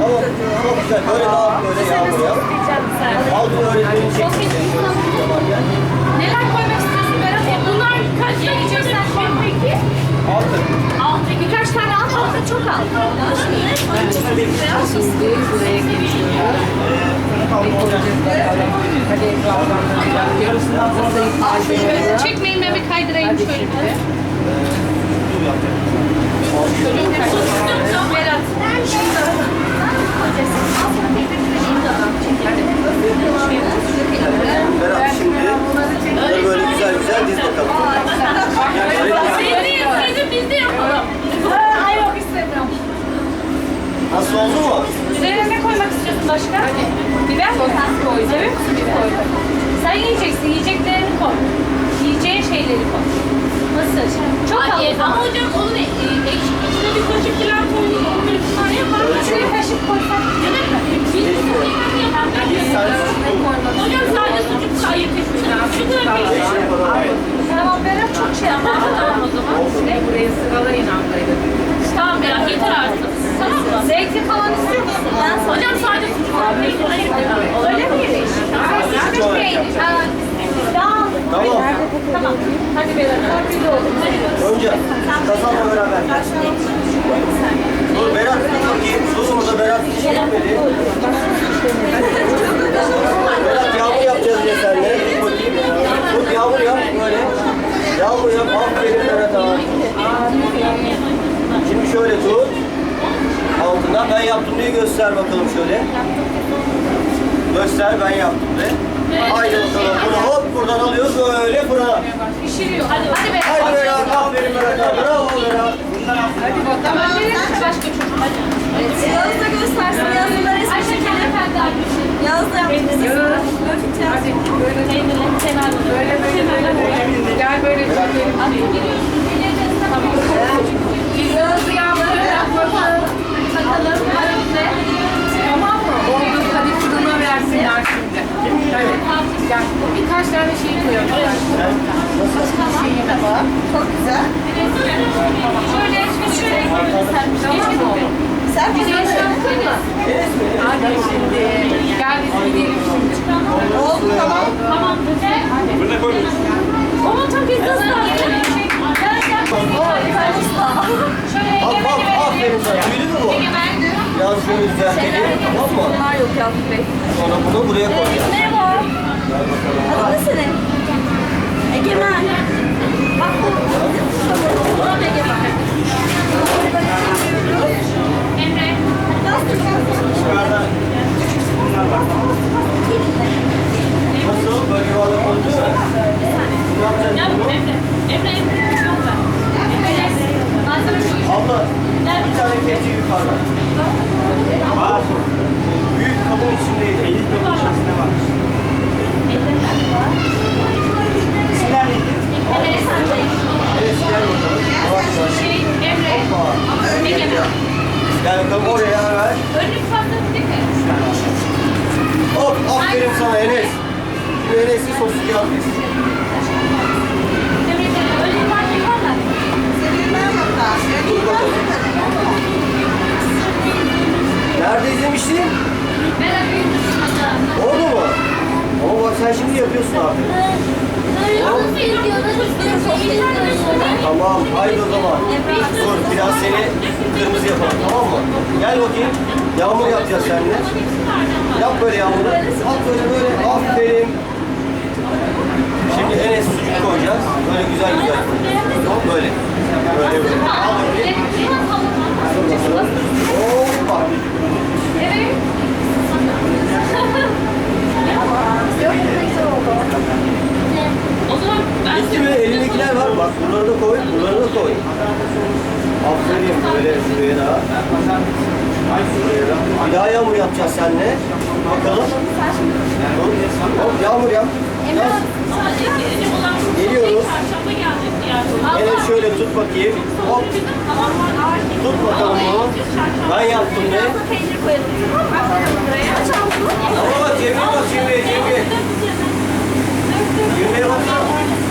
Tamam. Çok güzel. Böyle daha böyle yağmur yap. Altın öğretmenin çekmişsin. Neler koymak istiyorsun Berat? Bunlar kaç tane içersen koy peki? Altın. Altı. Birkaç tane alt altı çok. Şimdi buraya. Bir malzemeleri. Çekmeyin ben bir kaydırayım şöyle. şimdi. Berat. Berat şimdi bunları böyle güzel güzel diz bakalım. Sevdim, sevdim biz de yapalım. Yok istemiyorum. Nasıl oldu mu? Üzerine ne koymak istiyorsun başka? Biber koy. Seviyor? Sen yiyeceksin, yiyeceklerini koy. Yiyeceğin şeyleri koy. Nasıl? Çok al. Ama hocam onun e, ekşi Tamam. Hadi olduk. Önce kazanla beraber. Berat dur orada Berat. Berat yağmur yapacağız diye senle. Bakayım. Dur yağmur yap böyle. Yağmur yap. Aferin Berat abi. Şimdi şöyle tut. Altından ben yaptım diye göster bakalım şöyle. Göster ben yaptım de. Haydi bakalım. Bunu hop buradan alıyoruz böyle fırına. Pişiriyor. Hadi, hadi Berat. Haydi Berat. Aferin Berat abi. Bravo Berat. Hadi bakalım. Tamam. Başka çocuk. Hadi. Yağız da göstersin. Yazın da Ayşe çekelim. Yağız da yaptık. Yağız. Hadi böyle böyle böyle böyle. Gel böyle çekelim. Hadi giriyorsun. Tamam. Yağız'ı yağmuru yap bakalım. Takalım. Hadi bize. Tamam mı? Oldu. Hadi fırına versinler şimdi. Evet. Gel. Birkaç tane şey koyalım. Şeyine bak. Çok güzel. Şöyle, şöyle. Tamam mı oğlum? Sen Bir de güzel. şu an koyacağız. Hadi şimdi. Gel biz gidelim şimdi. Oldu tamam. Tamam. Burada koy. Onun tam pizzası var. Gel gel. Şöyle Hop hop egemen aferin sana. Büyüdü mü bu? Egemen. Yalnız şöyle düzeltelim. Tamam mı? Bunlar yok Yakup Bey. Sonra bunu buraya koyacağız. Merhaba. Adın ne senin? Egemen. Bak bu. Egemen. Dur bakalım. Nerede izlemiştin? Orada mı? Ama bak sen şimdi yapıyorsun artık. Tamam, haydi o zaman. Dur, biraz seni kırmızı yapalım, tamam mı? Gel bakayım. Yağmur yapacağız seninle. Yap böyle yağmuru. At böyle böyle. Aferin. Şimdi Enes sucuk koyacağız. Böyle güzel güzel koyacağız. Hop böyle. Böyle böyle. Al bakayım. Dur bakalım. Hoppa. Evet. O zaman ben Bitti mi? Elindekiler var. Bak bunları koy, bunları koy. Aferin böyle şuraya da. Şuraya da. Bir daha yağmur yapacağız seninle. Bakalım. Hop yağmur yap. Olan Geliyoruz. Evet şöyle tut bakayım. Hop tut bakalım bunu. Ben yaptım açalım. Ama bak Cemil bak Cemil Cemil. Cemil'e bak.